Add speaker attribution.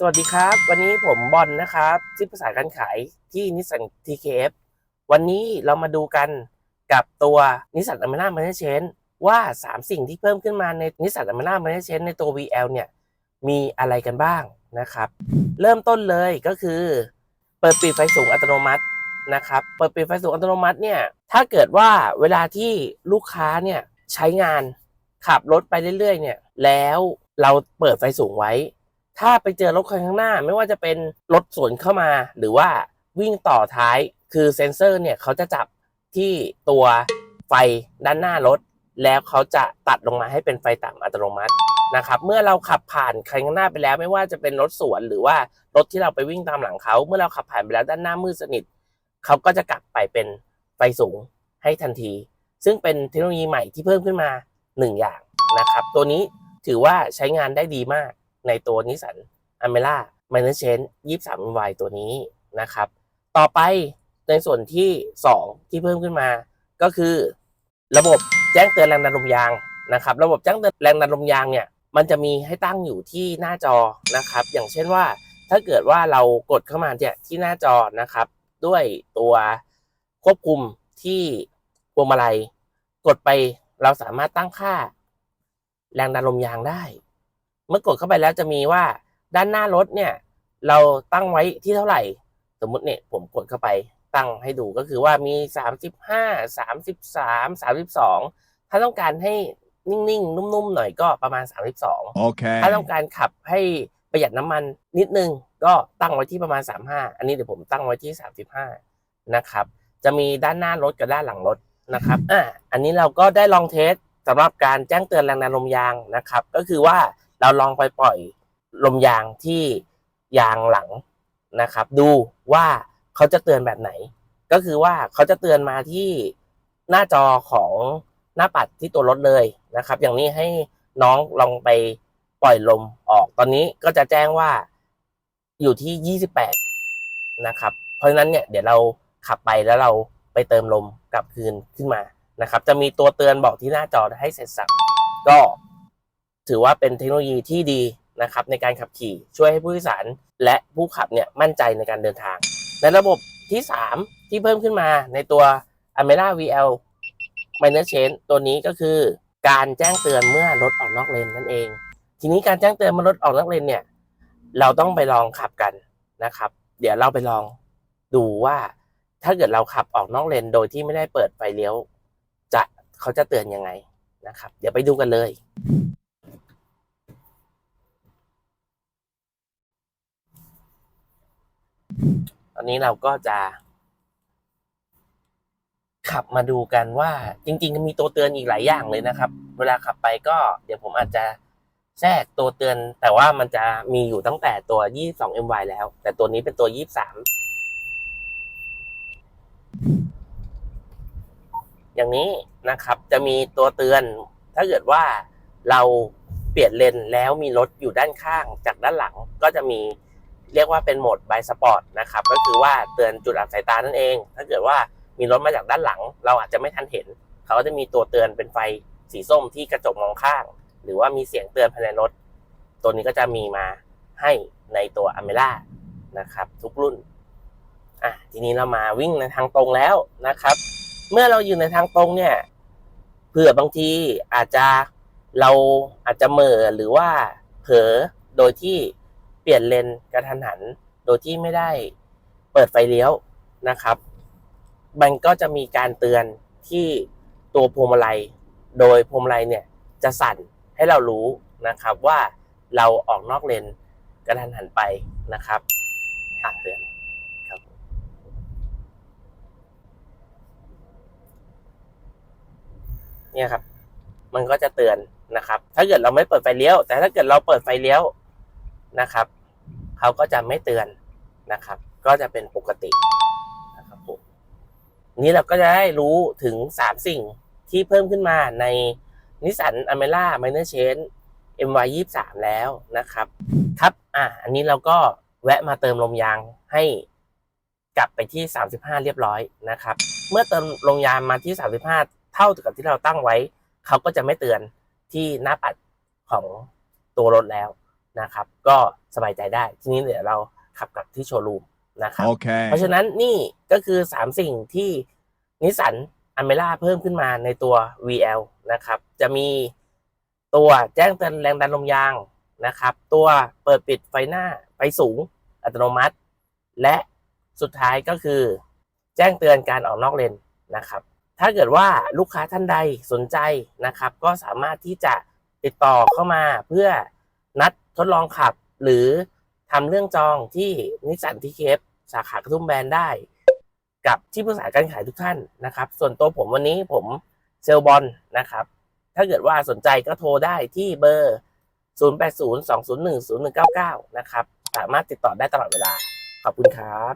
Speaker 1: สวัสดีครับ วันนี้ผมบอลนะครับที่ปรึกษาการขายที่นิสสัน TKF วันนี้เรามาดูกันกับตัวนิสสันอเมร่าม a เชนว่า 3 สิ่งที่เพิ่มขึ้นมาในนิสสันอเมร่า a ม a เชนในตัว VL เนี่ยมีอะไรกันบ้างนะครับ เริ่มต้นเลยก็คือ เปิดปิดไฟสูงอัตโนมัตินะครับ เปิดปิดไฟสูงอัตโนมัติเนี่ยถ้าเกิดว่าเวลาที่ลูกค้าเนี่ยใช้งานขับรถไปเรื่อยๆเนี่ยแล้วเราเปิดไฟสูงไว้ ถ้าไปเจอรถคันข้างหน้า ไม่ว่าจะเป็นรถสวนเข้ามา หรือว่าวิ่งต่อท้าย คือเซ็นเซอร์เนี่ยเขาจะจับที่ตัวไฟด้านหน้ารถ แล้วเขาจะตัดลงมาให้เป็นไฟต่ำอัตโนมัตินะครับ เมื่อเราขับผ่านคันข้างหน้าไปแล้ว ไม่ว่าจะเป็นรถสวนหรือว่ารถที่เราไปวิ่งตามหลังเขา เมื่อเราขับผ่านไปแล้วด้านหน้ามืดสนิทเขาก็จะกลับไปเป็นไฟสูงให้ทันที ซึ่งเป็นเทคโนโลยีใหม่ที่เพิ่มขึ้นมาหนึ่งอย่างนะครับ ตัวนี้ถือว่าใช้งานได้ดีมาก ในตัวนิสสันอเมร่า m a n เชน23 y ตัวนี้นะครับ ต่อไปในส่วนที่ 2 ที่เพิ่มขึ้นมา ก็คือ ระบบแจ้งเตือนแรงดันลมยางนะครับ ระบบแจ้งเตือนแรงดันลมยางเนี่ยมันจะมีให้ตั้งอยู่ที่หน้าจอนะครับ อย่างเช่นว่าถ้าเกิดว่าเรากดเข้ามาเนี่ยที่หน้าจอนะครับ ด้วยตัวควบคุมที่พวงมาลัยกดไปเราสามารถตั้งค่า แรงดันลมยางได้ เมื่อกดเข้าไปแล้วจะมีว่าด้านหน้ารถเนี่ย เราตั้งไว้ที่เท่าไหร่ สมมุติเนี่ยผมกดเข้าไปตั้งให้ดูก็คือว่ามี 35 33 32 ถ้าต้องการให้นิ่งๆ นุ่มๆ หน่อยก็ประมาณ 32
Speaker 2: Okay.
Speaker 1: ถ้าต้องการขับให้ประหยัดน้ำมันนิดนึง ก็ตั้งไว้ที่ประมาณ 35 อันนี้เดี๋ยวผมตั้งไว้ที่ 35 นะครับ จะมีด้านหน้ารถกับด้านหลังรถนะครับอ่าอันนี้เราก็ได้ลองเทสสำหรับการแจ้งเตือนแรงดันลมยางนะครับ ก็คือว่า เราลองไปปล่อยลมยางที่ยางหลังนะครับ ดูว่าเขาจะเตือนแบบไหน ก็คือว่าเขาจะเตือนมาที่หน้าจอของหน้าปัดที่ตัวรถเลยนะครับ อย่างนี้ให้น้องลองไปปล่อยลมออก ตอนนี้ก็จะแจ้งว่าอยู่ที่ 28 นะครับ เพราะฉะนั้นเนี่ยเดี๋ยวเราขับไปแล้วเราไปเติมลมกลับคืนขึ้นมานะครับ จะมีตัวเตือนบอกที่หน้าจอให้เสร็จสับก็ ถือว่าเป็นเทคโนโลยีที่ดีนะครับในการขับขี่ช่วยให้ผู้โดยสารและผู้ขับเนี่ยมั่นใจในการเดินทาง ในระบบที่ 3 ที่เพิ่มขึ้นมาในตัว a m e r a VL Minor Change ตัวนี้ก็คือการแจ้งเตือนเมื่อรถออกนอกเลนนั่นเอง ทีนี้การแจ้งเตือนเมื่อรถออกนอกเลนเนี่ยเราต้องไปลองขับกันนะครับ เดี๋ยวเราไปลองดูว่าถ้าเกิดเราขับออกนอกเลนโดยที่ไม่ได้เปิดไฟเลี้ยว จะเขาจะเตือนยังไงนะครับ เดี๋ยวไปดูกันเลย ตอนนี้เราก็จะ ขับมาดูกันว่า จริงๆมีตัวเตือนอีกหลายอย่างเลยนะครับ เวลาขับไปก็เดี๋ยวผมอาจจะแทรกตัวเตือน แต่ว่ามันจะมีอยู่ตั้งแต่ตัว 22 MY แล้ว แต่ตัวนี้เป็นตัว 23 อย่างนี้นะครับ จะมีตัวเตือน ถ้าเกิดว่าเราเปลี่ยนเลนแล้วมีรถอยู่ด้านข้างจากด้านหลังก็จะมี เรียกว่าเป็นโหมด by sport นะครับก็คือว่าเตือนจุดอับสายตานั่นเอง ถ้าเกิดว่ามีรถมาจากด้านหลัง เราอาจจะไม่ทันเห็น เขาก็จะมีตัวเตือนเป็นไฟสีส้มที่กระจกมองข้าง หรือว่ามีเสียงเตือนภายในรถ ตัวนี้ก็จะมีมาให้ในตัวอเมร่านะครับ ทุกรุ่นอะทีนี้เรามาวิ่งในทางตรงแล้วนะครับ เมื่อเราอยู่ในทางตรงเนี่ยเผื่อบางทีอาจจะเราอาจจะเม่อหรือว่าเผลอโดยที่ ปลี่ยนเลนกระทันหัน โดยที่ไม่ได้เปิดไฟเลี้ยวนะครับ มันก็จะมีการเตือนที่ตัวพวงมาลัย โดยพวงมาลัยเนี่ยจะสั่นให้เรารู้นะครับว่าเราออกนอกเลนกระทันหันไปนะครับอะเตือนครับเนี่ยครับ มันก็จะเตือนนะครับ ถ้าเกิดเราไม่เปิดไฟเลี้ยว แต่ถ้าเกิดเราเปิดไฟเลี้ยวนะครับ เขาก็จะไม่เตือนนะครับ ก็จะเป็นปกตินะครับผมนี้เราก็จะได้รู้ถึงสามสิ่งที่เพิ่มขึ้นมาในนิสสันอเมร่า Minor Change MY 23แล้วนะครับ ครับ อะอันนี้เราก็แวะมาเติมลมยางให้กลับไปที่ 35 เรียบร้อยนะครับ เมื่อเติมลมยางมาที่ 35 เท่ากับที่เราตั้งไว้ เขาก็จะไม่เตือนที่หน้าปัดของตัวรถแล้ว นะครับ ก็สบายใจได้ ทีนี้เดี๋ยวเราขับกลับที่โชว์รูมนะครับ
Speaker 2: Okay.
Speaker 1: เพราะฉะนั้นนี่ก็คือ 3 สิ่งที่นิสสันอเมร่าเพิ่มขึ้นมาในตัว VL นะครับ จะมีตัวแจ้งเตือนแรงดันลมยางนะครับ ตัวเปิดปิดไฟหน้าไฟสูงอัตโนมัติ และสุดท้ายก็คือ แจ้งเตือนการออกนอกเลนนะครับ ถ้าเกิดว่าลูกค้าท่านใดสนใจนะครับ ก็สามารถที่จะติดต่อเข้ามาเพื่อนัด ทดลองขับ หรือทำเรื่องจองที่นิสสันทีเคฟสาขากระทุ่มแบนได้ กับที่ปรึกษาการขายทุกท่านนะครับ ส่วนตัวผมวันนี้ผมเซลลบอลนะครับ ถ้าเกิดว่าสนใจก็โทรได้ที่เบอร์ 0802010199 นะครับ สามารถติดต่อได้ตลอดเวลา ขอบคุณครับ